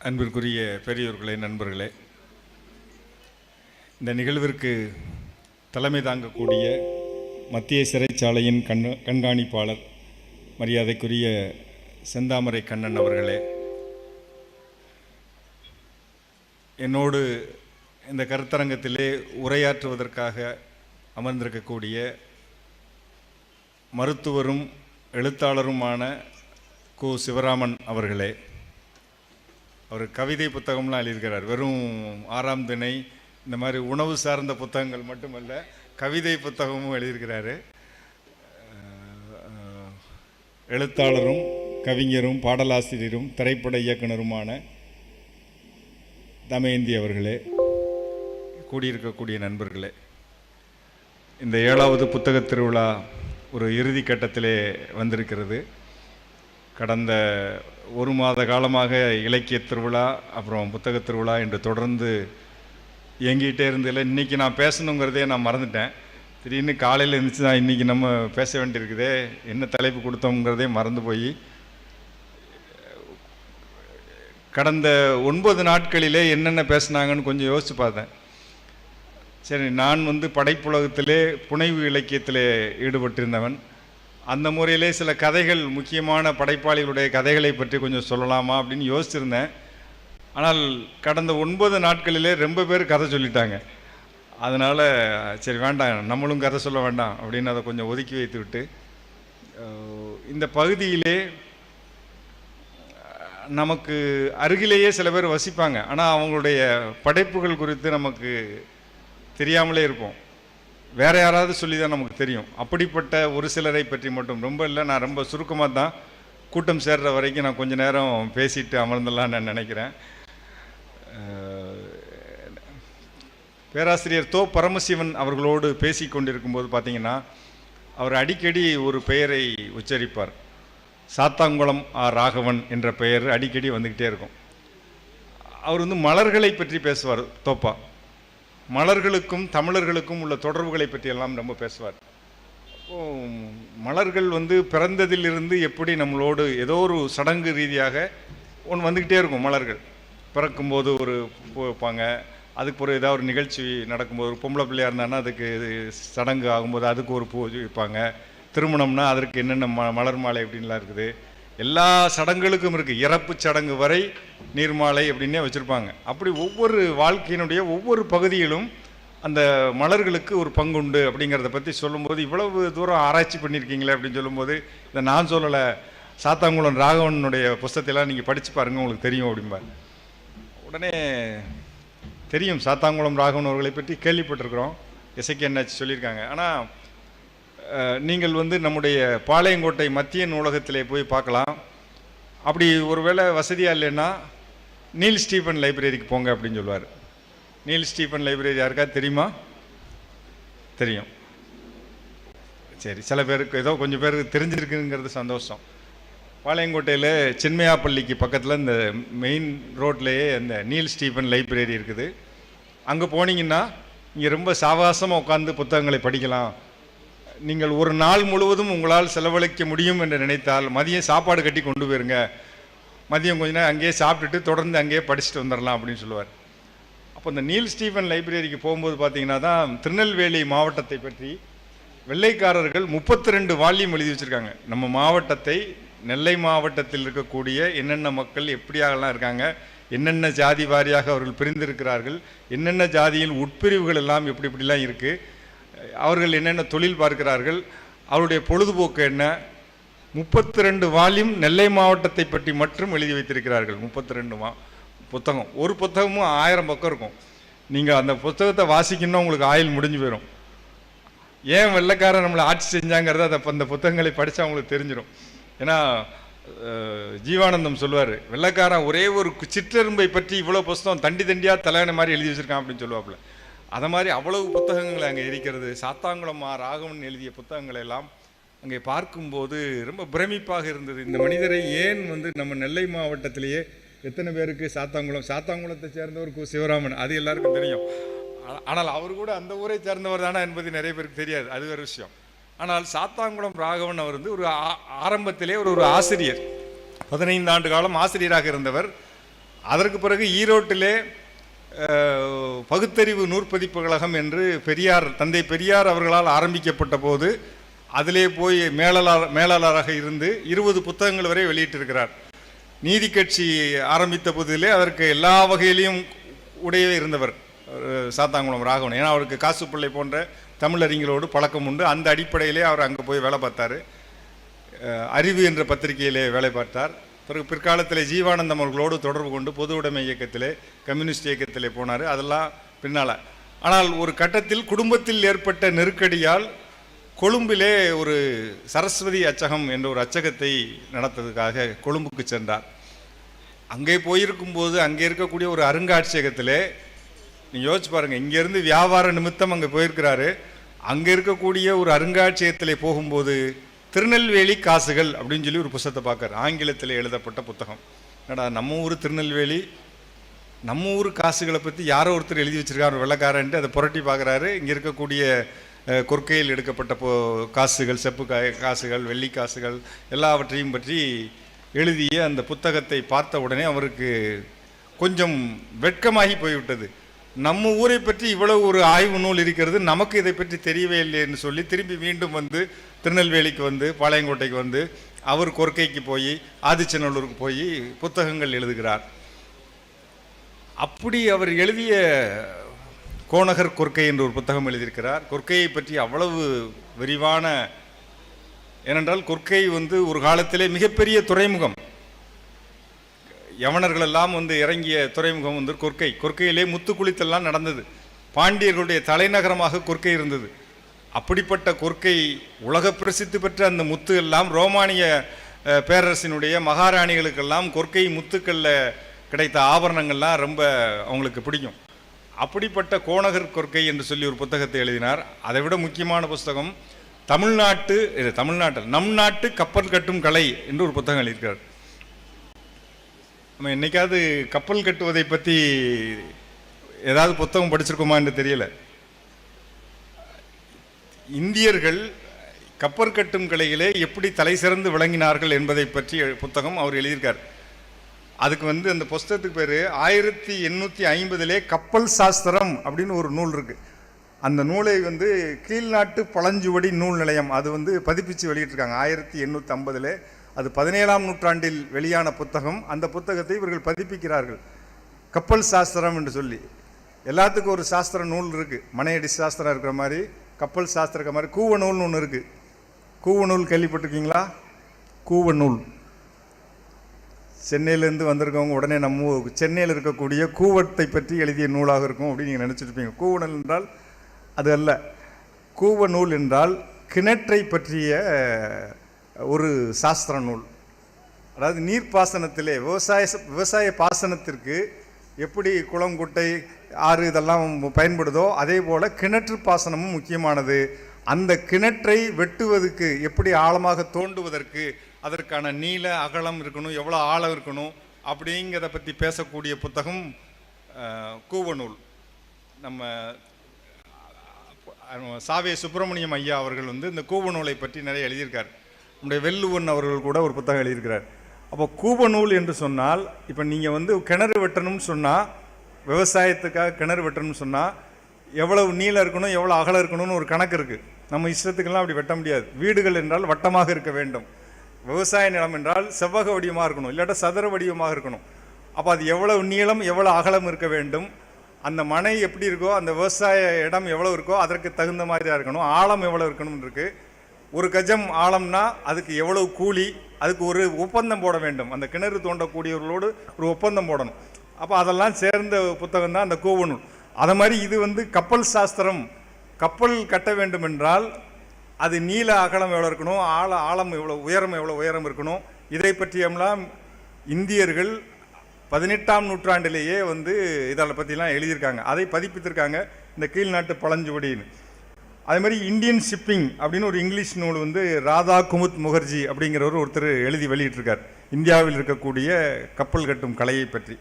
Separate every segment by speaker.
Speaker 1: அன்பிற்குரிய பெரியோர்களே நண்பர்களே இந்த நிகழ்விற்கு தலைமை தாங்கக்கூடிய மத்திய சிறைச்சாலையின் கண் கண்காணிப்பாளர் மரியாதைக்குரிய செந்தாமரை கண்ணன் அவர்களே என்னோடு இந்த கருத்தரங்கத்திலே உரையாற்றுவதற்காக அமர்ந்திருக்கக்கூடிய மருத்துவரும் எழுத்தாளருமான கு. சிவராமன் அவர்களே அவர் கவிதை புத்தகம்லாம் எழுதியிருக்கிறார். வெறும் ஆறாம் திணை இந்த மாதிரி உணவு சார்ந்த புத்தகங்கள் மட்டுமல்ல கவிதை புத்தகமும் எழுதியிருக்கிறாரு. எழுத்தாளரும் கவிஞரும் பாடலாசிரியரும் திரைப்பட இயக்குனருமான தமயந்தி அவர்களே கூடியிருக்கக்கூடிய நண்பர்களே இந்த ஏழாவது புத்தக திருவிழா ஒரு இறுதி கட்டத்திலே வந்திருக்கிறது. கடந்த ஒரு மாத காலமாக இலக்கிய திருவிழா அப்புறம் புத்தகத் திருவிழா என்று தொடர்ந்து இயங்கிட்டே இருந்ததில்ல. இன்றைக்கி நான் பேசணுங்கிறதே நான் மறந்துட்டேன். திடீர்னு காலையில் இருந்துச்சு தான் இன்றைக்கி நம்ம பேச வேண்டியிருக்குதே என்ன தலைப்பு கொடுத்தோங்கிறதே மறந்து போய். கடந்த ஒன்பது நாட்களிலே என்னென்ன பேசுனாங்கன்னு கொஞ்சம் யோசித்து பார்த்தேன். சரி நான் வந்து படைப்புலகத்திலே புனைவு இலக்கியத்திலே ஈடுபட்டிருந்தவன். அந்த முறையிலே சில கதைகள் முக்கியமான படைப்பாளிகளுடைய கதைகளை பற்றி கொஞ்சம் சொல்லலாமா அப்படின்னு யோசிச்சிருந்தேன். ஆனால் கடந்த ஒன்பது நாட்களிலே ரொம்ப பேர் கதை சொல்லிட்டாங்க. அதனால் சரி வேண்டாம் நம்மளும் கதை சொல்ல வேண்டாம் அப்படின்னு அதை கொஞ்சம் ஒதுக்கி வைத்து விட்டு இந்த பகுதியிலே நமக்கு அருகிலேயே சில பேர் வசிப்பாங்க. ஆனால் அவங்களுடைய படைப்புகள் குறித்து நமக்கு தெரியாமலே இருப்போம். வேறு யாராவது சொல்லி தான் நமக்கு தெரியும். அப்படிப்பட்ட ஒரு சிலரை பற்றி மட்டும் ரொம்ப இல்லை நான் ரொம்ப சுருக்கமாக தான் கூட்டம் சேர்ற வரைக்கும் நான் கொஞ்ச நேரம் பேசிட்டு அமர்ந்தலாம் நான் நினைக்கிறேன் பேராசிரியர் தோ பரமசிவன் அவர்களோடு பேசி கொண்டிருக்கும்போது பார்த்தீங்கன்னா அவர் அடிக்கடி ஒரு பெயரை உச்சரிப்பார். சாத்தாங்குளம் ஆர் ராகவன் என்ற பெயர் அடிக்கடி வந்துக்கிட்டே இருக்கும். அவர் வந்து மலர்களை பற்றி பேசுவார் தோப்பா. மலர்களுக்கும் தமிழர்களுக்கும் உள்ள தொடர்புகளை பற்றியெல்லாம் ரொம்ப பேசுவார். அப்போ மலர்கள் வந்து பிறந்ததிலிருந்து எப்படி நம்மளோடு ஏதோ ஒரு சடங்கு ரீதியாக ஒன்று வந்துக்கிட்டே இருக்கும் மலர்கள். பிறக்கும்போது ஒரு பூ வைப்பாங்க. அதுக்கு ஒரு ஏதாவது ஒரு நிகழ்ச்சி நடக்கும்போது ஒரு பொம்பளை பிள்ளையாக இருந்தாங்கன்னா அதுக்கு சடங்கு ஆகும்போது அதுக்கு ஒரு பூ வைப்பாங்க. திருமணம்னா அதற்கு என்னென்ன ம மலர் மாலை அப்படின்லாம் இருக்குது. எல்லா சடங்குகளுக்கும் இருக்குது இறப்பு சடங்கு வரை நீர்மாலை அப்படின்னே வச்சுருப்பாங்க. அப்படி ஒவ்வொரு வாழ்க்கையினுடைய ஒவ்வொரு பகுதியிலும் அந்த மலர்களுக்கு ஒரு பங்குண்டு அப்படிங்கிறத பற்றி சொல்லும்போது இவ்வளவு தூரம் ஆராய்ச்சி பண்ணியிருக்கீங்களே அப்படின்னு சொல்லும்போது இதை நான் சொல்லலை. சாத்தாங்குளம் ராகவனுடைய புஸ்தத்தையெல்லாம் நீங்கள் படித்து பாருங்கள் உங்களுக்கு தெரியும் அப்படிம்பார். உடனே தெரியும் சாத்தாங்குளம் ராகவன் அவர்களை பற்றி கேள்விப்பட்டிருக்கிறோம். இசைக்கு என்னாச்சு சொல்லியிருக்காங்க. ஆனால் நீங்கள் வந்து நம்முடைய பாளையங்கோட்டை மத்திய நூலகத்திலே போய் பார்க்கலாம். அப்படி ஒருவேளை வசதியாக இல்லைன்னா நீல் ஸ்டீஃபன் லைப்ரரிக்கு போங்க அப்படின்னு சொல்லுவார் நீல் ஸ்டீஃபன் லைப்ரரி யாருக்கா தெரியுமா? தெரியும். சரி சில பேருக்கு ஏதோ கொஞ்சம் பேருக்கு தெரிஞ்சிருக்குங்கிறது சந்தோஷம். பாளையங்கோட்டையில் சின்மயாப்பள்ளிக்கு பக்கத்தில் இந்த மெயின் ரோட்லேயே அந்த நீல் ஸ்டீஃபன் லைப்ரரி இருக்குது. அங்கே போனீங்கன்னா இங்கே ரொம்ப சாவாசமாக உட்காந்து புத்தகங்களை படிக்கலாம். நீங்கள் ஒரு நாள் முழுவதும் உங்களால் செலவழிக்க முடியும் என்று நினைத்தால் மதியம் சாப்பாடு கட்டி கொண்டு போயிருங்க. மதியம் கொஞ்ச நேரம் அங்கேயே சாப்பிட்டுட்டு தொடர்ந்து அங்கேயே படிச்சுட்டு வந்துடலாம் அப்படின்னு சொல்லுவார். அப்போ இந்த நீல் ஸ்டீஃபன் லைப்ரரிக்கு போகும்போது பார்த்தீங்கன்னா தான் திருநெல்வேலி மாவட்டத்தை பற்றி வெள்ளைக்காரர்கள் முப்பத்தி ரெண்டு வால்யூம் எழுதி வச்சுருக்காங்க. நம்ம மாவட்டத்தை நெல்லை மாவட்டத்தில் இருக்கக்கூடிய என்னென்ன மக்கள் எப்படியாகலாம் இருக்காங்க என்னென்ன ஜாதி வாரியாக அவர்கள் பிரிந்திருக்கிறார்கள் என்னென்ன ஜாதியில் உட்பிரிவுகள் எல்லாம் எப்படி இப்படிலாம் இருக்குது அவர்கள் என்னென்ன தொழில் பார்க்கிறார்கள் அவருடைய பொழுதுபோக்கு என்ன முப்பத்தி ரெண்டு வால்யூம் நெல்லை மாவட்டத்தை பற்றி மட்டும் எழுதி வைத்திருக்கிறார்கள். முப்பத்தி ரெண்டு மா புத்தகம். ஒரு புத்தகமும் ஆயிரம் பக்கம் இருக்கும். நீங்கள் அந்த புத்தகத்தை வாசிக்கணும்னா உங்களுக்கு ஆயுள் முடிஞ்சு போயிடும் ஏன் வெள்ளைக்காரன் நம்மளை ஆட்சி செஞ்சாங்கிறத அதை அந்த புத்தகங்களை படித்தா அவங்களுக்கு தெரிஞ்சிடும் ஏன்னா ஜீவானந்தம் சொல்லுவார் வெள்ளைக்காரன் ஒரே ஒரு சிற்றெரும்பை பற்றி இவ்வளோ புஸ்தகம் தண்டி தண்டியாக தலைவன மாதிரி எழுதி வச்சுருக்கான் அப்படின்னு சொல்லுவாப்புல. அதை மாதிரி அவ்வளவு புத்தகங்கள் அங்கே இருக்கிறது. சாத்தாங்குளம் ஆ ராகவன் எழுதிய புத்தகங்களை எல்லாம் அங்கே பார்க்கும்போது ரொம்ப பிரமிப்பாக இருந்தது. இந்த மனிதரை ஏன் வந்து நம்ம நெல்லை மாவட்டத்திலேயே எத்தனை பேருக்கு சாத்தாங்குளம் சாத்தாங்குளத்தை சேர்ந்தவர் கு சிவராமன்? அது எல்லாருக்கும் தெரியும். ஆனால் அவர் கூட அந்த ஊரை சேர்ந்தவர் தானே என்பது நிறைய பேருக்கு தெரியாது. அது வேறு விஷயம். ஆனால் சாத்தாங்குளம் ராகவன் அவர் வந்து ஒரு ஆ- ஆரம்பத்திலே ஒரு ஒரு ஆசிரியர். பதினைந்து ஆண்டு காலம் ஆசிரியராக இருந்தவர். அதற்கு பிறகு ஈரோட்டிலே பகுத்தறிவு நூற்பதிப்பு கழகம் என்று பெரியார் தந்தை பெரியார் அவர்களால் ஆரம்பிக்கப்பட்ட போது அதிலே போய் மேலாளர் மேலாளராக இருந்து இருபது புத்தகங்கள் வரை வெளியிட்டிருக்கிறார். நீதி கட்சி ஆரம்பித்த போதிலே அதற்கு எல்லா வகையிலையும் உடைய இருந்தவர் சாத்தாங்குளம் ராகவன். ஏன்னா அவருக்கு காசுப்பிள்ளை போன்ற தமிழறிஞர்களோடு பழக்கம் உண்டு. அந்த அடிப்படையிலே அவர் அங்கே போய் வேலை பார்த்தாரு. அறிவு என்ற பத்திரிகையிலே வேலை பார்த்தார். பிறகு பிற்காலத்தில் ஜீவானந்தம் அவர்களோடு தொடர்பு கொண்டு பொது உடைமை இயக்கத்திலே கம்யூனிஸ்ட் இயக்கத்திலே போனார். அதெல்லாம் பின்னால். ஆனால் ஒரு கட்டத்தில் குடும்பத்தில் ஏற்பட்ட நெருக்கடியால் கொழும்பிலே ஒரு சரஸ்வதி அச்சகம் என்ற ஒரு அச்சகத்தை நடத்ததுக்காக கொழும்புக்கு சென்றார். அங்கே போயிருக்கும்போது அங்கே இருக்கக்கூடிய ஒரு அருங்காட்சியகத்திலே நீங்கள் யோசிச்சு பாருங்கள் இங்கேருந்து வியாபார நிமித்தம் அங்கே போயிருக்கிறாரு. அங்கே இருக்கக்கூடிய ஒரு அருங்காட்சியகத்திலே போகும்போது திருநெல்வேலி காசுகள் அப்படின்னு சொல்லி ஒரு புத்தகத்தை பார்க்குறாரு. ஆங்கிலத்தில் எழுதப்பட்ட புத்தகம். என்னடா நம்ம ஊர் திருநெல்வேலி நம்ம ஊர் காசுகளை பற்றி யாரோ ஒருத்தர் எழுதி வச்சுருக்காரு வெள்ளக்காரன்ட்டு அதை புரட்டி பார்க்குறாரு. இங்கே இருக்கக்கூடிய கொற்கையில் எடுக்கப்பட்ட போ காசுகள் செப்பு கா காசுகள் வெள்ளி காசுகள் எல்லாவற்றையும் பற்றி எழுதிய அந்த புத்தகத்தை பார்த்த உடனே அவருக்கு கொஞ்சம் வெட்கமாகி போய்விட்டது. நம்ம ஊரை பற்றி இவ்வளவு ஒரு ஆய்வு நூல் இருக்கிறது நமக்கு இதை பற்றி தெரியவே இல்லைன்னு சொல்லி திரும்பி மீண்டும் வந்து திருநெல்வேலிக்கு வந்து பாளையங்கோட்டைக்கு வந்து அவர் கொர்க்கைக்கு போய் ஆதிச்சநல்லூருக்கு போய் புத்தகங்கள் எழுதுகிறார். அப்படி அவர் எழுதிய கோணகர் கொர்க்கை என்று ஒரு புத்தகம் எழுதியிருக்கிறார். கொர்க்கையை பற்றி அவ்வளவு விரிவான ஏனென்றால் கொர்க்கை வந்து ஒரு காலத்திலே மிகப்பெரிய துறைமுகம். யவனர்கள் எல்லாம் வந்து இறங்கிய துறைமுகம் வந்து கொர்க்கை. கொர்க்கையிலே முத்து குளித்தெல்லாம் நடந்தது. பாண்டியர்களுடைய தலைநகரமாக கொர்க்கை இருந்தது. அப்படிப்பட்ட கொற்கை உலக பிரசித்தி பெற்ற அந்த முத்து எல்லாம் ரோமானிய பேரரசினுடைய மகாராணிகளுக்கெல்லாம் கொற்கை முத்துக்களில் கிடைத்த ஆபரணங்கள்லாம் ரொம்ப அவங்களுக்கு பிடிக்கும். அப்படிப்பட்ட கோணகர் கொற்கை என்று சொல்லி ஒரு புத்தகத்தை எழுதினார். அதை விட முக்கியமான புஸ்தகம் தமிழ்நாட்டு இது தமிழ்நாட்டில் நம் நாட்டு கப்பல் கட்டும் கலை என்று ஒரு புத்தகம் எழுதியிருக்கிறார் நம்ம என்னைக்காவது கப்பல் கட்டுவதை பற்றி ஏதாவது புத்தகம் படிச்சிருக்கோமான்னு தெரியலை. இந்தியர்கள் கப்பற்கட்டும் கலையிலே எப்படி தலை சிறந்து விளங்கினார்கள் என்பதை பற்றி புத்தகம் அவர் எழுதியிருக்கார். அதுக்கு வந்து அந்த புஸ்தகத்துக்கு பேர் ஆயிரத்தி எண்ணூற்றி ஐம்பதுலே கப்பல் சாஸ்திரம் அப்படின்னு ஒரு நூல் இருக்குது அந்த நூலை வந்து கீழ்நாட்டு பழஞ்சுவடி நூல் நிலையம் அது வந்து பதிப்பிச்சு வெளியிட்டிருக்காங்க. ஆயிரத்தி எண்ணூற்றி ஐம்பதில் அது பதினேழாம் நூற்றாண்டில் வெளியான புத்தகம். அந்த புத்தகத்தை இவர்கள் பதிப்பிக்கிறார்கள். கப்பல் சாஸ்திரம் என்று சொல்லி. எல்லாத்துக்கும் ஒரு சாஸ்திர நூல் இருக்குது மனையடி சாஸ்திரம் இருக்கிற மாதிரி. கப்பல் சாஸ்திரக்க மாதிரி கூவ நூல்னு ஒன்று இருக்குது கூவ நூல் கேள்விப்பட்டிருக்கீங்களா? கூவ நூல் சென்னையிலேருந்து வந்திருக்கவங்க உடனே நம்ம சென்னையில் இருக்கக்கூடிய கூவத்தை பற்றி எழுதிய நூலாக இருக்கும் அப்படின்னு நீங்கள் நினச்சிருப்பீங்க கூவநூல் என்றால் அது அல்ல. கூவ நூல் என்றால் கிணற்றை பற்றிய ஒரு சாஸ்திர நூல். அதாவது நீர்ப்பாசனத்திலே விவசாய விவசாய பாசனத்திற்கு எப்படி குளம் குட்டை ஆறு இதெல்லாம் பயன்படுதோ அதே போல் கிணற்று பாசனமும் முக்கியமானது. அந்த கிணற்றை வெட்டுவதற்கு எப்படி ஆழமாக தோண்டுவதற்கு அதற்கான நீள அகலம் இருக்கணும் எவ்வளோ ஆழம் இருக்கணும் அப்படிங்கிறத பற்றி பேசக்கூடிய புத்தகம் கூவநூல் நம்ம சாவே சுப்பிரமணியம் ஐயா அவர்கள் வந்து இந்த கூவநூலை பற்றி நிறைய எழுதியிருக்கார். நம்முடைய வெள்ளுவன் அவர்கள் கூட ஒரு புத்தகம் எழுதியிருக்கிறார். அப்போ கூவநூல் என்று சொன்னால் இப்போ நீங்கள் வந்து கிணறு வெட்டணும்னு சொன்னால் விவசாயத்துக்காக கிணறு வெட்டணும்னு சொன்னால் எவ்வளவு நீளம் இருக்கணும் எவ்வளோ அகலம் இருக்கணும்னு ஒரு கணக்கு இருக்குது நம்ம இஷ்டத்துக்கெல்லாம் அப்படி வெட்ட முடியாது. வீடுகள் என்றால் வட்டமாக இருக்க வேண்டும். விவசாய நிலம் என்றால் செவ்வக வடிவமாக இருக்கணும். இல்லாட்டா சதுர வடிவமாக இருக்கணும். அப்போ அது எவ்வளவு நீளம் எவ்வளோ அகலம் இருக்க வேண்டும்? அந்த மனை எப்படி இருக்கோ அந்த விவசாய இடம் எவ்வளோ இருக்கோ அதற்கு தகுந்த மாதிரி தான் இருக்கணும். ஆழம் எவ்வளோ இருக்கணும்னு இருக்குது ஒரு கஜம் ஆழம்னா அதுக்கு எவ்வளவு கூலி அதுக்கு ஒரு ஒப்பந்தம் போட வேண்டும். அந்த கிணறு தோண்டக்கூடியவர்களோடு ஒரு ஒப்பந்தம் போடணும். அப்போ அதெல்லாம் சேர்ந்த புத்தகம் தான் அந்த கோவனூல் அதை மாதிரி இது வந்து கப்பல் சாஸ்திரம் கப்பல் கட்ட வேண்டும் என்றால் அது நீள அகலம் எவ்வளோ இருக்கணும் ஆழ ஆழம் எவ்வளோ உயரம் எவ்வளோ உயரம் இருக்கணும். இதை பற்றியெல்லாம் இந்தியர்கள் பதினெட்டாம் நூற்றாண்டிலேயே வந்து இதில் பற்றிலாம் எழுதியிருக்காங்க. அதை பதிப்பித்திருக்காங்க இந்த கீழ்நாட்டு பழஞ்சுவடின்னு. அதே மாதிரி இந்தியன் ஷிப்பிங் அப்படின்னு ஒரு இங்கிலீஷ் நூல் வந்து ராதா குமுத் முகர்ஜி அப்படிங்கிறவர் ஒருத்தர் எழுதி வெளியிட்டிருக்கார். இந்தியாவில் இருக்கக்கூடிய கப்பல் கட்டும் கலையை பற்றி.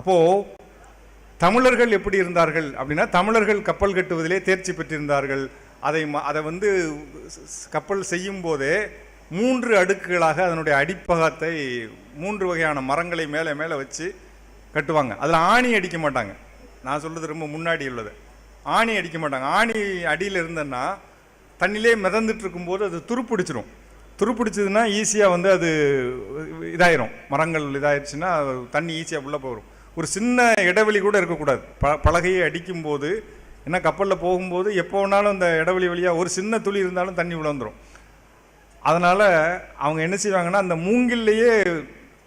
Speaker 1: அப்போது தமிழர்கள் எப்படி இருந்தார்கள் அப்படின்னா தமிழர்கள் கப்பல் கட்டுவதிலே தேர்ச்சி பெற்றிருந்தார்கள். அதை ம- அதை வந்து கப்பல் செய்யும் போதே மூன்று அடுக்குகளாக அதனுடைய அடிப்பகத்தை மூன்று வகையான மரங்களை மேலே மேலே வச்சு கட்டுவாங்க. அதில் ஆணி அடிக்க மாட்டாங்க. நான் சொல்கிறது ரொம்ப முன்னாடி உள்ளது. ஆணி அடிக்க மாட்டாங்க. ஆணி அடியில் இருந்தேன்னா தண்ணிலே மிதந்துட்டு இருக்கும்போது அது துருப்பிடிச்சிரும். துருப்பிடிச்சதுன்னா ஈஸியாக வந்து அது இதாயிரும். மரங்கள் இதாயிடுச்சுன்னா தண்ணி ஈஸியாக உள்ளே போகும் ஒரு சின்ன இடைவெளி கூட இருக்கக்கூடாது. ப பலகையை அடிக்கும்போது ஏன்னா கப்பலில் போகும்போது எப்போ வேணாலும் அந்த இடைவெளி வழியாக ஒரு சின்ன துளி இருந்தாலும் தண்ணி விழுந்துடும் அதனால் அவங்க என்ன செய்வாங்கன்னா அந்த மூங்கில்லையே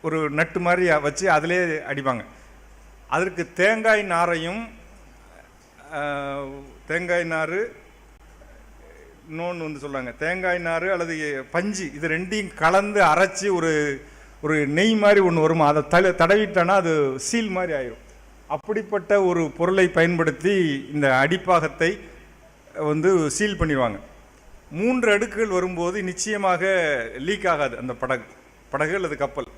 Speaker 1: ஒரு நட்டு மாதிரி வச்சு அதிலே அடிப்பாங்க. அதற்கு தேங்காய் நாரையும் தேங்காய் நார் இன்னொன்று வந்து சொல்லுவாங்க தேங்காய் நார் அல்லது பஞ்சு இது ரெண்டையும் கலந்து அரைச்சி ஒரு ஒரு நெய் மாதிரி ஒன்று வருமா. அதை தலை தடவிட்டோன்னா அது சீல் மாதிரி ஆயிரும். அப்படிப்பட்ட ஒரு பொருளை பயன்படுத்தி இந்த அடிப்பாகத்தை வந்து சீல் பண்ணிடுவாங்க. மூன்று அடுக்குகள் வரும்போது நிச்சயமாக லீக் ஆகாது அந்த படகு படகு அல்லது கப்பல்.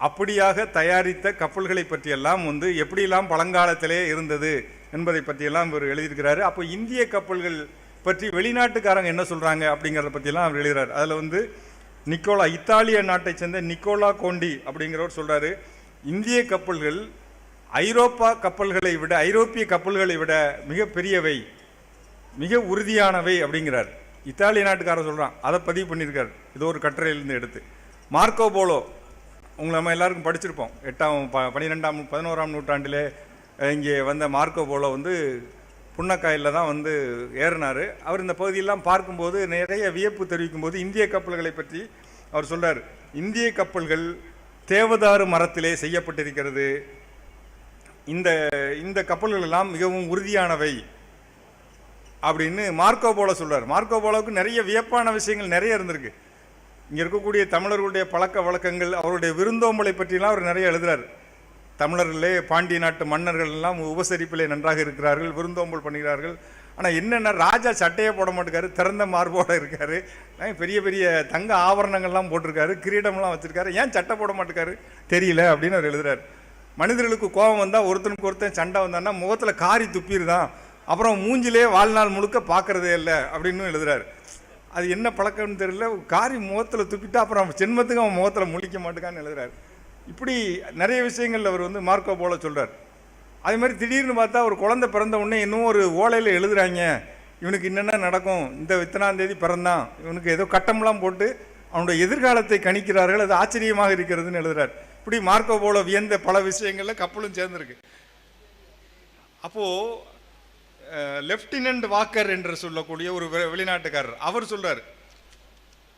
Speaker 1: அப்படியாக தயாரித்த கப்பல்களை பற்றியெல்லாம் வந்து எப்படியெல்லாம் பழங்காலத்திலே இருந்தது என்பதை பற்றியெல்லாம் இவர் எழுதியிருக்கிறாரு. அப்போ இந்திய கப்பல்கள் பற்றி வெளிநாட்டுக்காரங்க என்ன சொல்கிறாங்க அப்படிங்கிறத பற்றியெல்லாம் அவர் எழுதுகிறார் அதில் வந்து நிக்கோலா இத்தாலிய நாட்டை சேர்ந்த நிக்கோலா கோண்டி அப்படிங்கிறவர் சொல்கிறாரு இந்திய கப்பல்கள் ஐரோப்பா கப்பல்களை விட ஐரோப்பிய கப்பல்களை விட மிக பெரியவை மிக உறுதியானவை அப்படிங்கிறார். இத்தாலிய நாட்டுக்காரர் சொல்கிறான் அதை பதிவு பண்ணியிருக்கார். இதோ ஒரு கட்டுரையிலேருந்து எடுத்து. மார்க்கோ போலோ உங்களை நம்ம எல்லாருக்கும் படிச்சிருப்போம். எட்டாம் ப பன்னிரெண்டாம் பதினோராம் நூற்றாண்டிலே இங்கே வந்த மார்க்கோ போலோ வந்து புன்னக்காயில் தான் வந்து ஏறினார். அவர் இந்த பகுதியெல்லாம் பார்க்கும்போது நிறைய வியப்பு தெரிவிக்கும் போது இந்திய கப்பல்களை பற்றி அவர் சொல்கிறார் இந்திய கப்பல்கள் தேவதாரு மரத்திலே செய்யப்பட்டிருக்கிறது. இந்த இந்த கப்பல்கள் எல்லாம் மிகவும் உறுதியானவை அப்படின்னு மார்க்கோ போலோ சொல்கிறார் மார்க்கோ போலோவுக்கு நிறைய வியப்பான விஷயங்கள் நிறைய இருந்திருக்கு. இங்கே இருக்கக்கூடிய தமிழர்களுடைய பழக்க வழக்கங்கள் அவருடைய விருந்தோம்பலை பற்றிலாம் அவர் நிறைய எழுதுறார். தமிழர்களே பாண்டிய நாட்டு மன்னர்கள் எல்லாம் உபசரிப்பிலே நன்றாக இருக்கிறார்கள் விருந்தோம்பல் பண்ணுகிறார்கள். ஆனால் என்னென்ன ராஜா சட்டையே போட மாட்டேக்காரு திறந்த மார்போடு இருக்காரு. பெரிய பெரிய தங்க ஆபரணங்கள்லாம் போட்டிருக்காரு கிரீடம்லாம் வச்சுருக்காரு. ஏன் சட்டை போட மாட்டேக்காரு? தெரியல அப்படின்னு அவர் எழுதுறாரு. மனிதர்களுக்கு கோபம் வந்தால் ஒருத்தனுக்கு ஒருத்தன் சண்டை வந்தான்னா முகத்தில் காரி துப்பிடுதான். அப்புறம் மூஞ்சிலே வாழ்நாள் முழுக்க பார்க்குறதே இல்லை அப்படின்னு எழுதுறாரு. அது என்ன பழக்கம்னு தெரியல காரி முகத்தில் துப்பிட்டா அப்புறம் ஜென்மத்துக்கு அவன் முகத்தில் முழிக்க மாட்டேக்கான்னு எழுதுறாரு. இப்படி நிறைய விஷயங்கள் அவர் வந்து மார்க்கோ போல சொல்கிறார் அதே மாதிரி திடீர்னு பார்த்தா ஒரு குழந்தை பிறந்த உடனே இன்னும் ஒரு ஓலையில் எழுதுறாங்க. இவனுக்கு என்னென்ன நடக்கும்? இந்த இத்தனாம் தேதி பிறந்தான். இவனுக்கு ஏதோ கட்டம்லாம் போட்டு அவனுடைய எதிர்காலத்தை கணிக்கிறார்கள். அது ஆச்சரியமாக இருக்கிறதுன்னு எழுதுறார். இப்படி மார்க்கோ போல வியந்த பல விஷயங்களில் கப்பலும் சேர்ந்துருக்கு. அப்போது லெப்டினன்ட் வாக்கர் என்று சொல்லக்கூடிய ஒரு வெ- வெளிநாட்டுக்காரர் அவர் சொல்கிறார்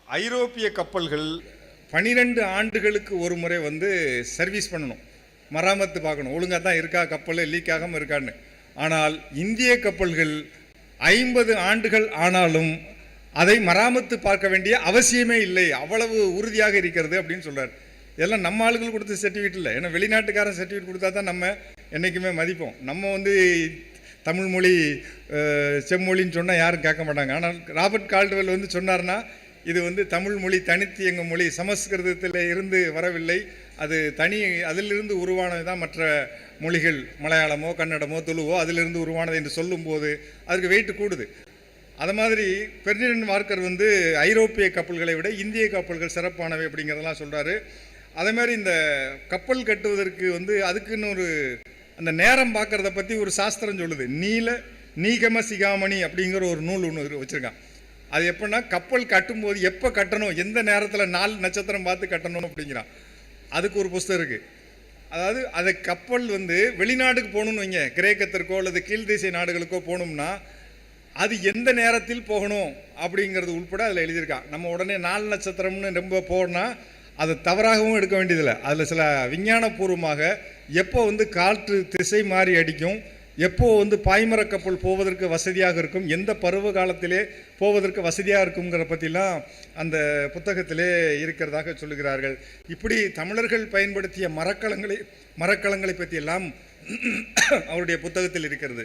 Speaker 1: ஐரோப்பிய கப்பல்கள் பனிரெண்டு ஆண்டுகளுக்கு ஒரு முறை வந்து சர்வீஸ் பண்ணணும். மராமத்து பார்க்கணும். ஒழுங்காக தான் இருக்கா கப்பல் லீக் ஆகாமல் இருக்கான்னு. ஆனால் இந்திய கப்பல்கள் ஐம்பது ஆண்டுகள் ஆனாலும் அதை மராமத்து பார்க்க வேண்டிய அவசியமே இல்லை. அவ்வளவு உறுதியாக இருக்கிறது அப்படின்னு சொல்கிறார் இதெல்லாம் நம்ம ஆளுகள் கொடுத்த சர்டிஃபிகேட் இல்லை. ஏன்னா வெளிநாட்டுக்காரன் சர்டிஃபிகேட் கொடுத்தா தான் நம்ம என்றைக்குமே மதிப்போம். நம்ம வந்து தமிழ்மொழி செம்மொழின்னு சொன்னால் யாரும் கேட்க மாட்டாங்க. ஆனால் ராபர்ட் கால்டுவெல் வந்து சொன்னார்னா இது வந்து தமிழ் மொழி தனித்து எங்கள் மொழி. சமஸ்கிருதத்தில் இருந்து வரவில்லை. அது தனி அதிலிருந்து உருவானது தான் மற்ற மொழிகள். மலையாளமோ கன்னடமோ துளுவோ அதிலிருந்து உருவானது என்று சொல்லும்போது அதுக்கு வெயிட் கூடுது. அது மாதிரி பெர்னிடன் மார்க்கர் வந்து ஐரோப்பிய கப்பல்களை விட இந்திய கப்பல்கள் சிறப்பானவை அப்படிங்கிறதெல்லாம் சொல்கிறாரு அதே மாதிரி இந்த கப்பல் கட்டுவதற்கு வந்து அதுக்குன்னு ஒரு அந்த நேரம் பார்க்குறத பற்றி ஒரு சாஸ்திரம் சொல்லுது. நீல நீகம சிகாமணி அப்படிங்கிற ஒரு நூல் ஒன்று வச்சுருக்கான். அது எப்படின்னா கப்பல் கட்டும்போது எப்போ கட்டணும் எந்த நேரத்தில் நாலு நட்சத்திரம் பார்த்து கட்டணும் அப்படிங்கிறான். அதுக்கு ஒரு புஸ்தகம் இருக்குது அதாவது அதை கப்பல் வந்து வெளிநாட்டுக்கு போகணும்னு வைங்க. கிரேக்கத்திற்கோ அல்லது கீழ்தேசிய நாடுகளுக்கோ போகணும்னா அது எந்த நேரத்தில் போகணும் அப்படிங்கிறது உள்பட அதில் எழுதியிருக்கான். நம்ம உடனே நாலு நட்சத்திரம்னு ரொம்ப போனால் அதை தவறாகவும் எடுக்க வேண்டியதில்லை. அதில் சில விஞ்ஞானபூர்வமாக எப்போ வந்து காற்று திசை மாறி அடிக்கும் எப்போ வந்து பாய்மர கப்பல் போவதற்கு வசதியாக இருக்கும் எந்த பருவ காலத்திலே போவதற்கு வசதியாக இருக்குங்கிற பற்றிலாம் அந்த புத்தகத்திலே இருக்கிறதாக சொல்லுகிறார்கள். இப்படி தமிழர்கள் பயன்படுத்திய மரக்கலங்களை மரக்கலங்களை பற்றியெல்லாம் அவருடைய புத்தகத்தில் இருக்கிறது.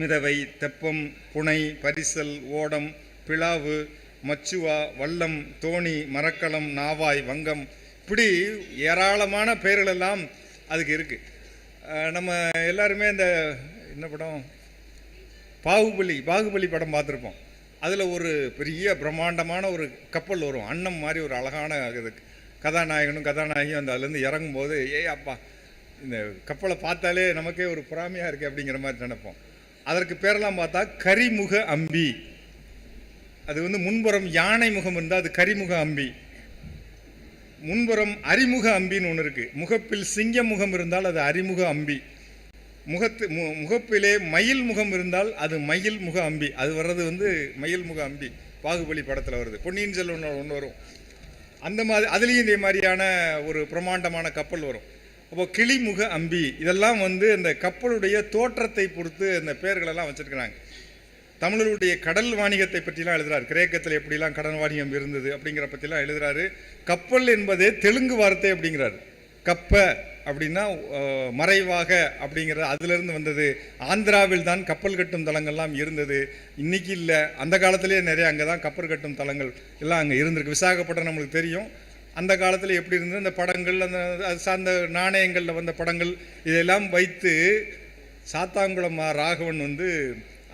Speaker 1: மிதவை தெப்பம் புனை பரிசல் ஓடம் பிளாவு மச்சுவா வல்லம் தோணி மரக்கலம் நாவாய் வங்கம். இப்படி ஏராளமான பெயர்களெல்லாம் அதுக்கு இருக்குது நம்ம எல்லாருமே இந்த என்ன படம்? பாகுபலி பாகுபலி படம் பார்த்துருப்போம். அதில் ஒரு பெரிய பிரம்மாண்டமான ஒரு கப்பல் வரும். அன்னம் மாதிரி ஒரு அழகான இது கதாநாயகனும் கதாநாயகியும் அந்த அதுலேருந்து இறங்கும்போது ஏ அப்பா இந்த கப்பலை பார்த்தாலே நமக்கே ஒரு பொறாமையாக இருக்குது அப்படிங்கிற மாதிரி நினைப்போம். அதற்கு பேரெல்லாம் பார்த்தா கரிமுக அம்பி. அது வந்து முன்புறம் யானை முகம் இருந்தால் அது கரிமுக அம்பி. முன்புறம் அறிமுக அம்பின்னு ஒன்று இருக்குது முகப்பில் சிங்க முகம் இருந்தால் அது அறிமுக அம்பி. முகத்து மு முகப்பிலே மயில் முகம் இருந்தால் அது மயில் முக அம்பி. அது வர்றது வந்து மயில் முக அம்பி. பாகுபலி படத்தில் வருது. பொன்னியின் செல்வன் ஒன்று வரும். அந்த மாதிரி அதுலேயும் இதே மாதிரியான ஒரு பிரமாண்டமான கப்பல் வரும். அப்போ கிளிமுக அம்பி. இதெல்லாம் வந்து அந்த கப்பலுடைய தோற்றத்தை பொறுத்து அந்த பெயர்களெல்லாம் வச்சுருக்கிறாங்க. தமிழருடைய கடல் வாணிகத்தை பற்றிலாம் எழுதுறாரு. கிரேக்கத்தில் எப்படிலாம் கடல் வாணிகம் இருந்தது அப்படிங்கிற பற்றிலாம் எழுதுறாரு. கப்பல் என்பதே தெலுங்கு வார்த்தை அப்படிங்கிறாரு. கப்ப அப்படின்னா மறைவாக அப்படிங்கிற அதுலேருந்து வந்தது. ஆந்திராவில் தான் கப்பல் கட்டும் தளங்கள்லாம் இருந்தது. இன்னைக்கு இல்லை. அந்த காலத்திலேயே நிறைய அங்கே தான் கப்பல் கட்டும் தலங்கள் எல்லாம் அங்கே இருந்திருக்கு. விசாகப்பட்டினம் நம்மளுக்கு தெரியும். அந்த காலத்தில் எப்படி இருந்தது? அந்த படங்கள் அந்த அது சார்ந்த நாணயங்களில் வந்த படங்கள் இதெல்லாம் வைத்து சாத்தாங்குளம் ராகவன் வந்து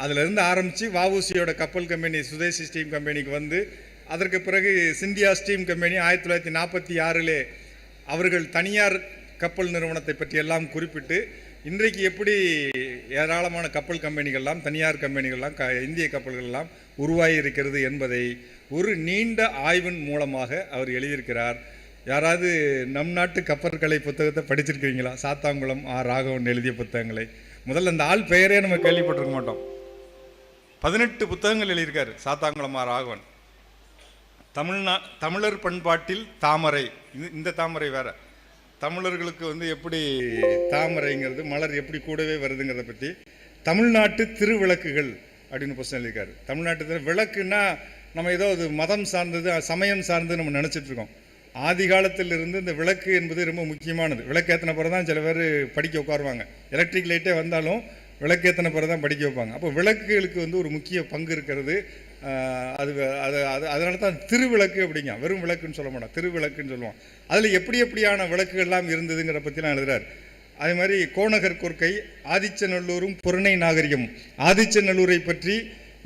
Speaker 1: அதிலிருந்து ஆரம்பித்து வஉசியோட கப்பல் கம்பெனி சுதேசி ஸ்டீம் கம்பெனிக்கு வந்து அதற்கு பிறகு சிந்தியா ஸ்டீம் கம்பெனி ஆயிரத்தி தொள்ளாயிரத்தி நாற்பத்தி ஆறிலே அவர்கள் தனியார் கப்பல் நிறுவனத்தை பற்றி எல்லாம் குறிப்பிட்டு இன்றைக்கு எப்படி ஏராளமான கப்பல் கம்பெனிகள்லாம் தனியார் கம்பெனிகள்லாம் க இந்திய கப்பல்கள்லாம் உருவாகி இருக்கிறது என்பதை ஒரு நீண்ட ஆய்வின் மூலமாக அவர் எழுதியிருக்கிறார். யாராவது நம் நாட்டு கப்பற்கலை புத்தகத்தை படிச்சிருக்கீங்களா சாத்தாங்குளம் ஆர் ராகவன் எழுதிய புத்தகங்களை. முதல்ல அந்த ஆள் பெயரே நம்ம கேள்விப்பட்டிருக்க மாட்டோம். பதினெட்டு புத்தகங்கள் எழுதியிருக்காரு சாத்தாங்குளமா ராகவன் தமிழ்நா தமிழர் பண்பாட்டில் தாமரை இது இந்த தாமரை வேற. தமிழர்களுக்கு வந்து எப்படி தாமரைங்கிறது மலர் எப்படி கூடவே வருதுங்கிறத பற்றி தமிழ்நாட்டு திருவிளக்குகள் அப்படின்னு புத்தகம் எழுதியிருக்காரு. தமிழ்நாட்டு விளக்குன்னா நம்ம ஏதோ அது மதம் சார்ந்தது சமயம் சார்ந்தது நம்ம நினச்சிட்டு இருக்கோம். ஆதி காலத்திலிருந்து இந்த விளக்கு என்பது ரொம்ப முக்கியமானது. விளக்கேற்றின பிறகு தான் சில பேர் படிக்க உட்காருவாங்க. எலக்ட்ரிக் லைட்டே வந்தாலும் விளக்கேற்றின பிறகு தான் படிக்க வைப்பாங்க. அப்போ விளக்குகளுக்கு வந்து ஒரு முக்கிய பங்கு இருக்கிறது. அது அது அது அதனால தான் திருவிளக்கு அப்படிங்க. வெறும் விளக்குன்னு சொல்ல மாட்டோம். திருவிளக்குன்னு சொல்லுவோம். அதில் எப்படி எப்படியான விளக்குகள்லாம் இருந்ததுங்கிற பற்றிலாம் எழுதுறார். அதே மாதிரி கோணகர் கொற்கை ஆதிச்சநல்லூரும் புறணை நாகரிகம். ஆதிச்சநல்லூரை பற்றி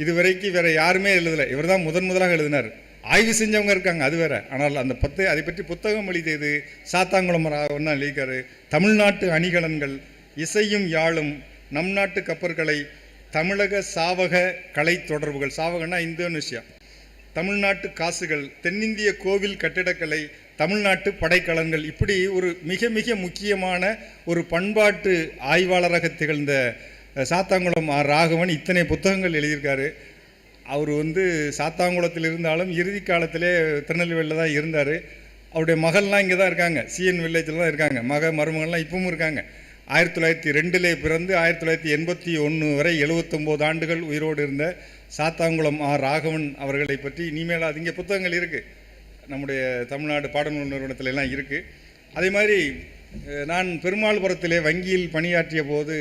Speaker 1: இதுவரைக்கும் வேற யாருமே எழுதலை. இவர் தான் முதன் முதலாக எழுதினார். ஆய்வு செஞ்சவங்க இருக்காங்க அது வேற. ஆனால் அந்த பத்து அதை பற்றி புத்தகம் எழுதியது சாத்தாங்குளம் ஒன்றா எழுதிக்காரு தமிழ்நாட்டு அணிகலன்கள் இசையும் யாழும் நம் நாட்டு கப்பற்களை தமிழக சாவக கலை தொடர்புகள் சாவகன்னா இந்தோனேஷியா தமிழ்நாட்டு காசுகள் தென்னிந்திய கோவில் கட்டிடக்கலை தமிழ்நாட்டு படைக்கலன்கள் இப்படி ஒரு மிக மிக முக்கியமான ஒரு பண்பாட்டு ஆய்வாளராக திகழ்ந்த சாத்தாங்குளம் ஆர் ராகவன் இத்தனை புத்தகங்கள் எழுதியிருக்காரு. அவர் வந்து சாத்தாங்குளத்தில் இருந்தாலும் இறுதி காலத்திலே திருநெல்வேலியில் தான் இருந்தார். அவருடைய மகள்லாம் இங்கே தான் இருக்காங்க. சிஎன் வில்லேஜில் தான் இருக்காங்க. மக மருமகள்லாம் இப்பவும் இருக்காங்க. ஆயிரத்தி தொள்ளாயிரத்தி ரெண்டிலே பிறந்து ஆயிரத்தி தொள்ளாயிரத்தி எண்பத்தி ஒன்று வரை எழுபத்தொம்போது ஆண்டுகள் உயிரோடு இருந்த சாத்தாங்குளம் ஆர் ராகவன் அவர்களை பற்றி இனிமேல் அது இங்கே புத்தகங்கள் இருக்குது நம்முடைய தமிழ்நாடு பாடநூல் நிறுவனத்திலலாம் எல்லாம் இருக்குது அதே மாதிரி நான் பெருமாள்புரத்திலே வங்கியில் பணியாற்றிய போது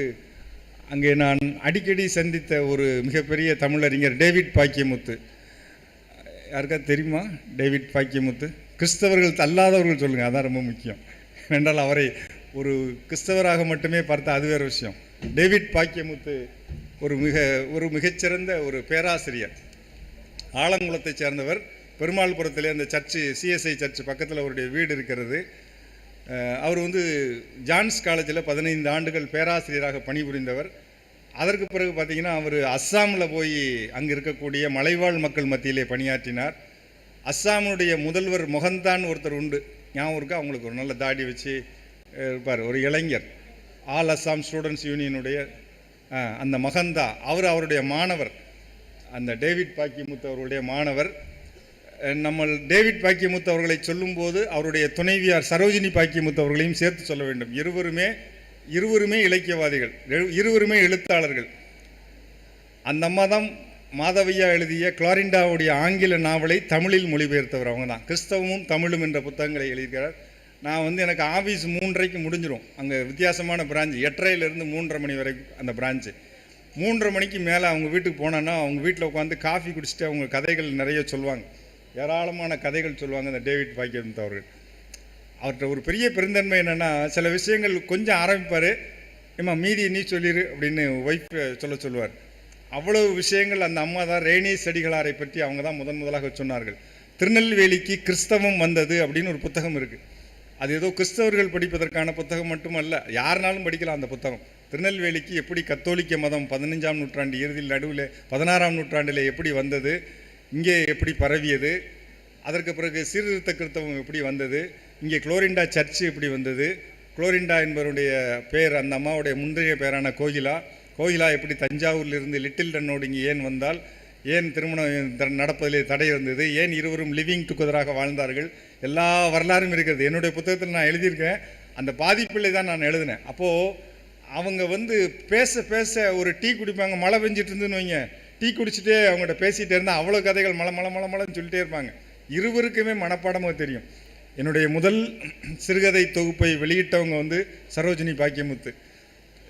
Speaker 1: அங்கே நான் அடிக்கடி சந்தித்த ஒரு மிகப்பெரிய தமிழறிஞர் டேவிட் பாக்கியமுத்து. யாருக்காவது தெரியுமா? டேவிட் பாக்கியமுத்து. கிறிஸ்தவர்கள் அல்லாதவர்கள் சொல்லுங்கள் அதான் ரொம்ப முக்கியம். என்றால் அவரை ஒரு கிறிஸ்தவராக மட்டுமே பார்த்தா அது வேறு விஷயம். டேவிட் பாக்கியமுத்து ஒரு மிக ஒரு மிகச்சிறந்த ஒரு பேராசிரியர். ஆலங்குளத்தைச் சேர்ந்தவர். பெருமாள்புரத்திலே அந்த சர்ச்சு சிஎஸ்ஐ சர்ச்சு பக்கத்தில் அவருடைய வீடு இருக்கிறது. அவர் வந்து ஜான்ஸ் காலேஜில் பதினைந்து ஆண்டுகள் பேராசிரியராக பணிபுரிந்தவர். அதற்கு பிறகு பார்த்திங்கன்னா அவர் அஸ்ஸாமில் போய் அங்கே இருக்கக்கூடிய மலைவாழ் மக்கள் மத்தியிலே பணியாற்றினார். அஸ்ஸாமுடைய முதல்வர் மொகந்தான் ஒருத்தர் உண்டு. ஞாபகம் இருக்கா? அவங்களுக்கு ஒரு நல்ல தாடி வச்சு இருப்பார் ஒரு இளைஞர். ஆல் அஸ்ஸாம் ஸ்டூடெண்ட்ஸ் யூனியனுடைய அந்த மகந்தா அவர் அவருடைய மாணவர். அந்த டேவிட் பாக்கிமுத்து அவருடைய மாணவர். நம்ம டேவிட் பாக்கியமுத்து அவர்களை சொல்லும்போது அவருடைய துணைவியார் சரோஜினி பாக்கியமுத்து அவர்களையும் சேர்த்து சொல்ல வேண்டும். இருவருமே இருவருமே இலக்கியவாதிகள் இரு- இருவருமே எழுத்தாளர்கள். அந்த அம்மா தான் மாதவையா எழுதிய குளாரிண்டாவுடைய ஆங்கில நாவலை தமிழில் மொழிபெயர்த்தவர். அவங்க தான். கிறிஸ்தவமும் தமிழும் என்ற புத்தகங்களை எழுதியிருக்கிறார். நான் வந்து எனக்கு ஆஃபீஸ் மூன்றரைக்கு முடிஞ்சிடும் அங்கே வித்தியாசமான பிரான்ச். எட்டரையிலேருந்து மூன்றரை மணி வரைக்கும் அந்த பிரான்ச்சு மூன்றரை மணிக்கு மேலே அவங்க வீட்டுக்கு போனோன்னா அவங்க வீட்டில் உட்காந்து காஃபி குடிச்சிட்டு அவங்க கதைகள் நிறைய சொல்லுவாங்க. ஏராளமான கதைகள் சொல்லுவாங்க அந்த டேவிட் பாக்கியம் அவர்கள். அவர்கிட்ட ஒரு பெரிய பெருந்தன்மை என்னென்னா சில விஷயங்கள் கொஞ்சம் ஆரம்பிப்பார். ஏம்மா மீதி நீ சொல்லிடு அப்படின்னு ஒய்ஃப் சொல்ல சொல்லுவார். அவ்வளவு விஷயங்கள் அந்த அம்மா தான் ரேணி செடிகளாரை பற்றி அவங்க தான் முதன் முதலாக சொன்னார்கள். திருநெல்வேலிக்கு கிறிஸ்தவம் வந்தது அப்படின்னு ஒரு புத்தகம் இருக்குது அது ஏதோ கிறிஸ்தவர்கள் படிப்பதற்கான புத்தகம் மட்டுமல்ல யாருனாலும் படிக்கலாம் அந்த புத்தகம். திருநெல்வேலிக்கு எப்படி கத்தோலிக்க மதம் பதினஞ்சாம் நூற்றாண்டு இறுதியில் நடுவில் பதினாறாம் நூற்றாண்டில் எப்படி வந்தது இங்கே எப்படி பரவியது அதற்கு பிறகு சீர்திருத்த கிறித்தவம் எப்படி வந்தது இங்கே குளோரிண்டா சர்ச்சு எப்படி வந்தது குளோரிண்டா என்பவருடைய பேர் அந்த அம்மாவுடைய முந்தைய பேரான கோகிலா கோகிலா எப்படி தஞ்சாவூரிலிருந்து லிட்டில் டன்னோடு இங்கே ஏன் வந்தால் ஏன் திருமணம் நடப்பதிலே தடை இருந்தது ஏன் இருவரும் லிவிங் டுகெதராக வாழ்ந்தார்கள் எல்லா வரலாறும் இருக்கிறது. என்னுடைய புத்தகத்தில் நான் எழுதியிருக்கேன். அந்த பாதிப்பில்லை தான் நான் எழுதினேன். அப்போது அவங்க வந்து பேச பேச ஒரு டீ குடிப்பாங்க. மழை பெஞ்சிட்டு இருந்துன்னு வைங்க. டீ குடிச்சிட்டே அவங்கள்ட்ட பேசிகிட்டே இருந்தால் அவ்வளோ கதைகள் மழை மழை மழை மழைன்னு சொல்லிட்டே இருப்பாங்க. இருவருக்குமே மனப்பாடமாக தெரியும். என்னுடைய முதல் சிறுகதை தொகுப்பை வெளியிட்டவங்க வந்து சரோஜினி பாக்கியமுத்து.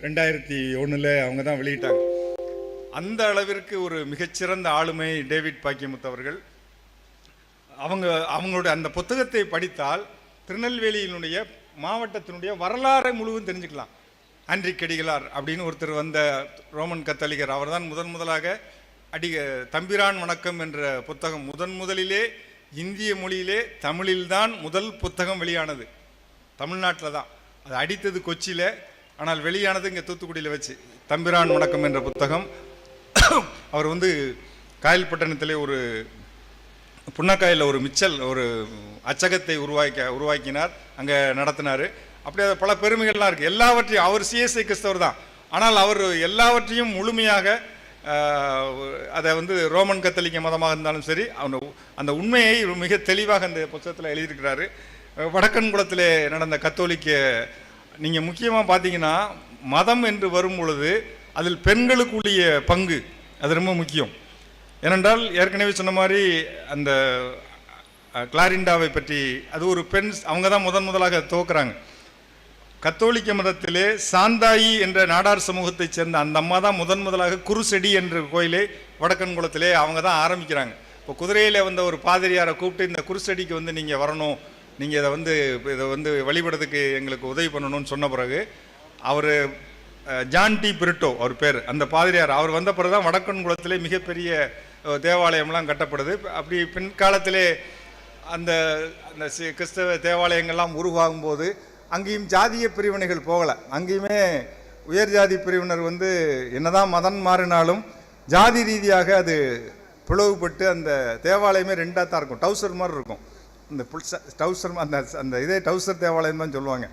Speaker 1: ரெண்டாயிரத்தி ஒன்றில் அவங்க தான் வெளியிட்டாங்க. அந்த அளவிற்கு ஒரு மிகச்சிறந்த ஆளுமை டேவிட் பாக்கியமுத்து அவர்கள். அவங்க அவங்களுடைய அந்த புத்தகத்தை படித்தால் திருநெல்வேலியினுடைய மாவட்டத்தினுடைய வரலாறை முழுவதும் தெரிஞ்சுக்கலாம். ஆண்ட்ரி கடிகளார் அப்படின்னு ஒருத்தர் வந்த ரோமன் கத்தலிகர் அவர்தான் முதன் முதலாக அடிக தம்பிரான் வணக்கம் என்ற புத்தகம் முதன் முதலிலே இந்திய மொழியிலே தமிழில்தான் முதல் புத்தகம் வெளியானது. தமிழ்நாட்டில் தான். அது அடித்தது கொச்சியில் ஆனால் வெளியானது இங்கே தூத்துக்குடியில் வச்சு. தம்பிரான் வணக்கம் என்ற புத்தகம். அவர் வந்து காயல்பட்டணத்திலே ஒரு புன்னக்காயில் ஒரு மிச்சல் ஒரு அச்சகத்தை உருவாக்க உருவாக்கினார் அங்கே நடத்தினார். அப்படி அது பல பெருமைகள்லாம் இருக்குது எல்லாவற்றையும் அவர் சிஎஸ்ஐ கிறிஸ்தவர் தான். ஆனால் அவர் எல்லாவற்றையும் முழுமையாக அதை வந்து ரோமன் கத்தலிக்க மதமாக இருந்தாலும் சரி அவன் அந்த உண்மையை மிக தெளிவாக அந்த புத்தகத்தில் எழுதியிருக்கிறாரு. வடக்கன் வடக்கன்குளத்திலே நடந்த கத்தோலிக்க நீங்கள் முக்கியமாக பார்த்தீங்கன்னா மதம் என்று வரும் பொழுது அதில் பெண்களுக்குரிய பங்கு. அது ரொம்ப முக்கியம். ஏனென்றால் ஏற்கனவே சொன்ன மாதிரி அந்த கிளாரிண்டாவை பற்றி அது ஒரு பெண் அவங்க தான் முதன் முதலாக துவக்குறாங்க. கத்தோலிக்க மதத்திலே சாந்தாயி என்ற நாடார் சமூகத்தைச் சேர்ந்த அந்த அம்மா தான் முதன் முதலாக குருசெடி என்ற கோயிலை வடக்கன்குளத்திலே அவங்க தான் ஆரம்பிக்கிறாங்க. இப்போ குதிரையில் வந்த ஒரு பாதிரியாரை கூப்பிட்டு இந்த குருசெடிக்கு வந்து நீங்கள் வரணும். நீங்கள் இதை வந்து இதை வந்து வழிபடுறதுக்கு எங்களுக்கு உதவி பண்ணணும்னு சொன்ன பிறகு அவர் ஜான் டி பிரிட்டோ அவர் பேர் அந்த பாதிரியார் அவர் வந்த பிறகு தான் வடக்கன்குளத்திலே மிகப்பெரிய தேவாலயம்லாம் கட்டப்படுது. அப்படி பின்காலத்திலே அந்த அந்த கிறிஸ்தவ தேவாலயங்கள்லாம் உருவாகும் போது அங்கேயும் ஜாதிய பிரிவினைகள் போகலை. அங்கேயுமே உயர் ஜாதி பிரிவினர் வந்து என்னதான் மதம் மாறினாலும் ஜாதி ரீதியாக அது பிளவுபட்டு அந்த தேவாலயமே ரெண்டாக தான் இருக்கும். டவுசர் மாதிரி இருக்கும். இந்த புல்ச டவுசர் அந்த அந்த இதே டவுசர் தேவாலயம் தான் சொல்லுவாங்க.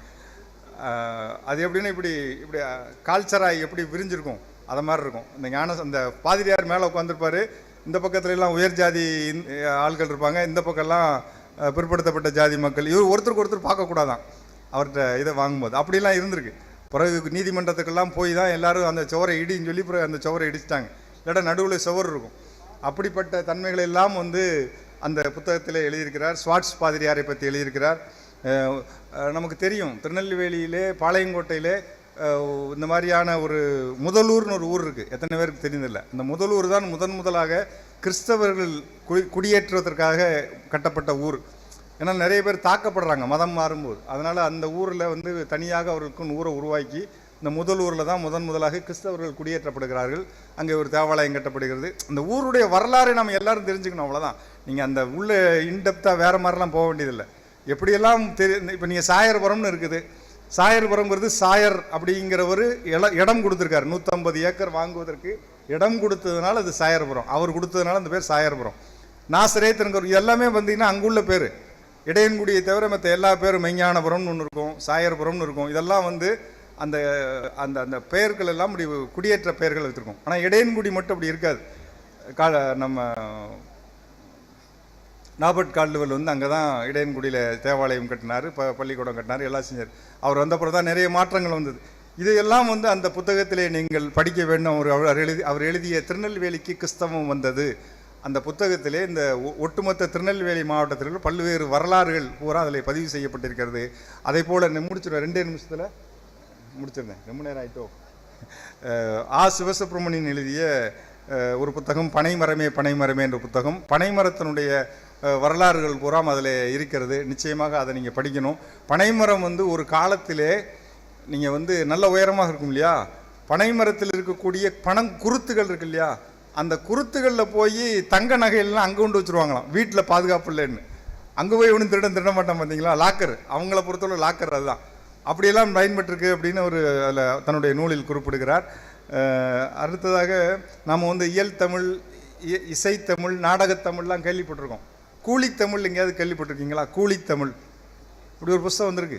Speaker 1: அது எப்படின்னா இப்படி இப்படி கால்ச்சராய் எப்படி விரிஞ்சிருக்கும். அதை மாதிரி இருக்கும். இந்த ஞான அந்த பாதிரியார் மேலே உட்காந்துருப்பாரு இந்த பக்கத்துல எல்லாம் உயர் ஜாதி ஆள்கள் இருப்பாங்க. இந்த பக்கம்லாம் பிற்படுத்தப்பட்ட ஜாதி மக்கள். இவர் ஒருத்தருக்கு ஒருத்தர் பார்க்கக்கூடாதான். அவர்கிட்ட இதை வாங்கும்போது. அப்படிலாம் இருந்திருக்கு. பிறகு நீதிமன்றத்துக்கெல்லாம் போய் தான் எல்லாரும் அந்த சுவரை இடின்னு சொல்லி பிறகு அந்த சுவரை இடிச்சிட்டாங்க. இல்லாட்டா நடுவில் சுவர் இருக்கும். அப்படிப்பட்ட தன்மைகள் எல்லாம் வந்து அந்த புத்தகத்தில் எழுதியிருக்கிறார். ஸ்வாட்ஸ் பாதிரியாரை பற்றி எழுதியிருக்கிறார். நமக்கு தெரியும். திருநெல்வேலியிலே பாளையங்கோட்டையிலே இந்த மாதிரியான ஒரு முதலூர்னு ஒரு ஊர் இருக்குது எத்தனை பேருக்கு தெரிந்ததில்லை இந்த முதலூர் தான் முதன் முதலாக கிறிஸ்தவர்கள் குடி குடியேற்றுவதற்காக கட்டப்பட்ட ஊர். ஏன்னா நிறைய பேர் தாக்கப்படுறாங்க மதம் மாறும்போது. அதனால் அந்த ஊரில் வந்து தனியாக அவர்களுக்குன்னு ஊரை உருவாக்கி இந்த முதல் ஊரில் தான் முதன் முதலாக கிறிஸ்தவர்கள் குடியேற்றப்படுகிறார்கள். அங்கே ஒரு தேவாலயம் கட்டப்படுகிறது. அந்த ஊருடைய வரலாறை நம்ம எல்லாரும் தெரிஞ்சுக்கணும் அவ்வளோதான் நீங்கள் அந்த உள்ள இன்டெப்த்தாக வேறு மாதிரிலாம் போக வேண்டியதில்லை. எப்படியெல்லாம் தெரி இப்போ நீங்கள் சாயர்புரம்னு இருக்குது. சாயர்புரம்ங்கிறது சாயர் அப்படிங்கிறவர் இட இடம் கொடுத்துருக்காரு. நூற்றம்பது ஏக்கர் வாங்குவதற்கு இடம் கொடுத்ததுனால அது சாயர்புரம். அவர் கொடுத்ததுனால அந்த பேர் சாயர்புரம். நாசரேத்தனுங்கிற எல்லாமே வந்தீங்கன்னா அங்குள்ள பேர். இடையன்குடியை தவிர மற்ற எல்லா பேரும் மெஞ்ஞானபுரம்னு ஒன்று இருக்கும் சாயர்புரம்னு இருக்கும். இதெல்லாம் வந்து அந்த அந்த அந்த பெயர்கள் எல்லாம் இப்படி குடியேற்ற பெயர்கள் வச்சுருக்கோம். ஆனால் இடையன்குடி மட்டும் அப்படி இருக்காது. கா நம்ம ராபர்ட் கால்டுவெல் வந்து அங்கே தான் இடையன்குடியில் தேவாலயம் கட்டினார் ப பள்ளிக்கூடம் கட்டினார் எல்லாம் செஞ்சார். அவர் வந்தப்புறம் தான் நிறைய மாற்றங்கள் வந்தது. இதையெல்லாம் வந்து அந்த புத்தகத்திலே நீங்கள் படிக்க வேண்டும். அவர் அவர் எழுதி அவர் எழுதிய திருநெல்வேலிக்கு கிறிஸ்தவம் வந்தது. அந்த புத்தகத்திலே இந்த ஒ- ஒட்டுமொத்த திருநெல்வேலி மாவட்டத்தில் பல்வேறு வரலாறுகள் பூரா அதில் பதிவு செய்யப்பட்டிருக்கிறது. அதே போல் முடிச்சிடுவேன் ரெண்டே நிமிஷத்தில் முடிச்சிருந்தேன். ரொம்ப நேரம் ஆயிட்டோ? ஆ சிவசுப்ரமணியன் எழுதிய ஒரு புத்தகம் பனைமரமே பனைமரமே என்ற புத்தகம். பனைமரத்தினுடைய வரலாறுகள் பூராம் அதில் இருக்கிறது. நிச்சயமாக அதை நீங்கள் படிக்கணும். பனைமரம் வந்து ஒரு காலத்திலே நீங்கள் வந்து நல்ல உயரமாக இருக்கும் இல்லையா? பனைமரத்தில் இருக்கக்கூடிய பணம் குருத்துகள் இருக்கு இல்லையா? அந்த குருத்துகளில் போய் தங்க நகையெல்லாம் அங்கே கொண்டு வச்சுருவாங்களாம். வீட்டில் பாதுகாப்பு இல்லைன்னு.
Speaker 2: அங்கே போய் ஒன்றும் திருடன் திருட மாட்டான் பார்த்தீங்களா லாக்கர். அவங்கள பொறுத்தவரை லாக்கர் அதுதான். அப்படியெல்லாம் பயன்பட்டிருக்கு அப்படின்னு ஒரு அதில் தன்னுடைய நூலில் குறிப்பிடுகிறார். அடுத்ததாக நாம் வந்து இயல் தமிழ் இ- இசைத்தமிழ் நாடகத்தமிழ்லாம் கேள்விப்பட்டிருக்கோம். கூலித்தமிழ் எங்கேயாவது கேள்விப்பட்டிருக்கீங்களா? கூலித்தமிழ் இப்படி ஒரு புஸ்தகம் வந்திருக்கு.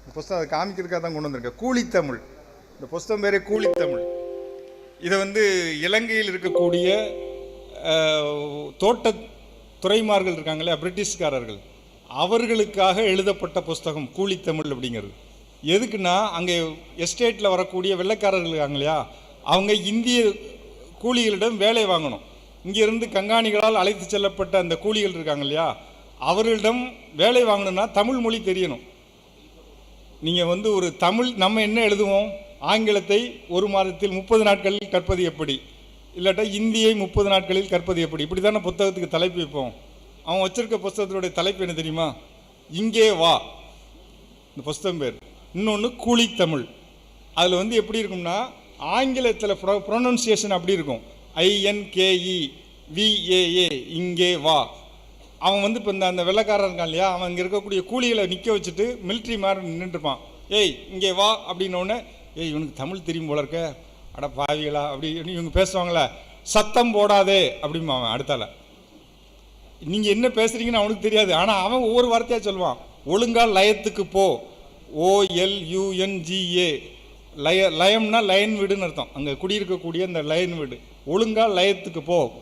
Speaker 2: இந்த புஸ்தகம் அதை காமிக்கிறதுக்காக தான் கொண்டு வந்திருக்கேன். கூலித்தமிழ் இந்த புஸ்தகம் பேரே கூலித்தமிழ் இதை வந்து இலங்கையில் இருக்கக்கூடிய தோட்ட துறைமார்கள் இருக்காங்க இல்லையா பிரிட்டிஷ்காரர்கள் அவர்களுக்காக எழுதப்பட்ட புஸ்தகம் கூலித்தமிழ் அப்படிங்கிறது. எதுக்குன்னா அங்கே எஸ்டேட்டில் வரக்கூடிய வெள்ளைக்காரர்கள் இருக்காங்க இல்லையா? அவங்க இந்திய கூலிகளிடம் வேலை வாங்கணும். இங்கிருந்து கங்காணிகளால் அழைத்து செல்லப்பட்ட அந்த கூலிகள் இருக்காங்க இல்லையா? அவர்களிடம் வேலை வாங்கணும்னா தமிழ் மொழி தெரியணும். நீங்கள் வந்து ஒரு தமிழ் நம்ம என்ன எழுதுவோம்? ஆங்கிலத்தை ஒரு மாதத்தில் முப்பது நாட்களில் கற்பது எப்படி? இல்லாட்டா இந்தியை முப்பது நாட்களில் கற்பது எப்படி? இப்படி தானே புத்தகத்துக்கு தலைப்பு வைப்போம். அவன் வச்சிருக்க புஸ்தகத்தினுடைய தலைப்பு என்ன தெரியுமா? இங்கே வா. இந்த புஸ்தகம் பேர். இன்னொன்று கூலித்தமிழ். அதில் வந்து எப்படி இருக்கும்னா ஆங்கிலத்தில் ப்ரொ ப்ரொனன்சியேஷன் அப்படி இருக்கும். ஐஎன்கேஇ விஏஏ இங்கே வா. அவன் வந்து இப்போ இந்த அந்த வெள்ளக்காரன் இருக்கான் இல்லையா? அவன் இங்கே இருக்கக்கூடிய கூலிகளை நிற்க வச்சுட்டு மிலிட்ரி மாதிரி நின்றுட்டுருப்பான் ஏய் இங்கே வா அப்படின்னோடனே ஏய் இவனுக்கு தமிழ் தெரியும் போல இருக்க. அட பாவிகளா அப்படின்னு இவங்க பேசுவாங்களே. சத்தம் போடாதே அப்படிம்பா அவன் அடுத்தால. நீங்கள் என்ன பேசுறீங்கன்னு அவனுக்கு தெரியாது. ஆனால் அவன் ஒவ்வொரு வார்த்தையாக சொல்லுவான். ஒழுங்காக லயத்துக்கு போ. ஓஎல்யூஎன்ஜிஏ லய லயம்னா லயன் வீடுன்னு அர்த்தம். அங்கே குடியிருக்கக்கூடிய அந்த லயன் வீடு. ஒழுங்கா லயத்துக்கு போ.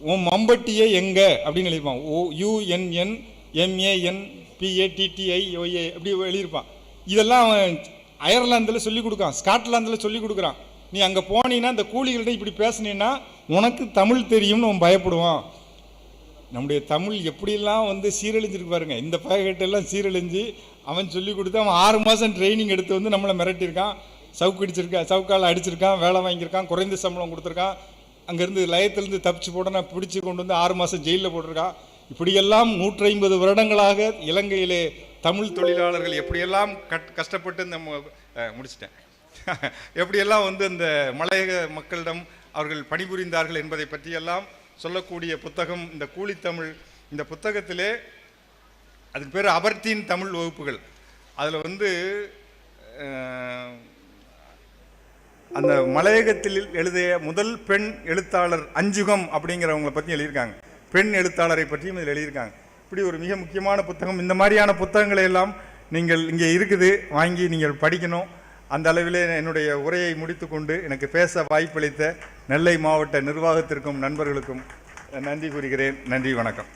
Speaker 2: உன் மம்பட்டியே எங்கே? அப்படின்னு எழுதிப்பான். ஓ யூஎன்என் எம்ஏஎன் பிஏடிடிஐ ஓஏ அப்படி எழுதியிருப்பான். இதெல்லாம் அவன் அயர்லாந்தில் சொல்லிக் கொடுக்கான். ஸ்காட்லாந்தில் சொல்லிக் கொடுக்குறான். நீ அங்கே போனீன்னா அந்த கூலிகள்கிட்ட இப்படி பேசுனீன்னா உனக்கு தமிழ் தெரியும்னு அவன் பயப்படுவான். நம்முடைய தமிழ் எப்படியெல்லாம் வந்து சீரழிஞ்சிருக்கு பாருங்க. இந்த பாக்கெட்டெல்லாம் சீரழிஞ்சு அவன் சொல்லி கொடுத்து அவன் ஆறு மாதம் ட்ரைனிங் எடுத்து வந்து நம்மளை மிரட்டியிருக்கான். சவுக்கு அடிச்சிருக்கான் சவுக்கால் அடிச்சிருக்கான் வேலை வாங்கியிருக்கான் குறைந்த சம்பளம் கொடுத்துருக்கான். அங்கேருந்து லயத்திலேருந்து தப்பிச்சு போட பிடிச்சி கொண்டு வந்து ஆறு மாதம் ஜெயிலில் போட்டிருக்கா. இப்படியெல்லாம் நூற்றி ஐம்பது வருடங்களாக இலங்கையிலே தமிழ் தொழிலாளர்கள் எப்படியெல்லாம் கட் கஷ்டப்பட்டு நம்ம முடிச்சிட்டேன். எப்படியெல்லாம் வந்து அந்த மலையக மக்களிடம் அவர்கள் பணிபுரிந்தார்கள் என்பதை பற்றியெல்லாம் சொல்லக்கூடிய புத்தகம் இந்த கூலித்தமிழ் இந்த புத்தகத்திலே அதுக்கு பேர் அபர்த்தின் தமிழ் வகுப்புகள். அதில் வந்து அந்த மலையகத்தில் எழுதிய முதல் பெண் எழுத்தாளர் அஞ்சுகம் அப்படிங்கிறவங்களை பற்றி எழுதியிருக்காங்க. பெண் எழுத்தாளரை பற்றியும் இதில் எழுதியிருக்காங்க. இப்படி ஒரு மிக முக்கியமான புத்தகம். இந்த மாதிரியான புத்தகங்களை எல்லாம் நீங்கள் இங்கே இருக்குது. வாங்கி நீங்கள் படிக்கணும். அந்த அளவிலே என்னுடைய உரையை முடித்துக்கொண்டு எனக்கு பேச வாய்ப்பளித்த நெல்லை மாவட்ட நிர்வாகத்திற்கும் நண்பர்களுக்கும் நன்றி கூறுகிறேன். நன்றி வணக்கம்.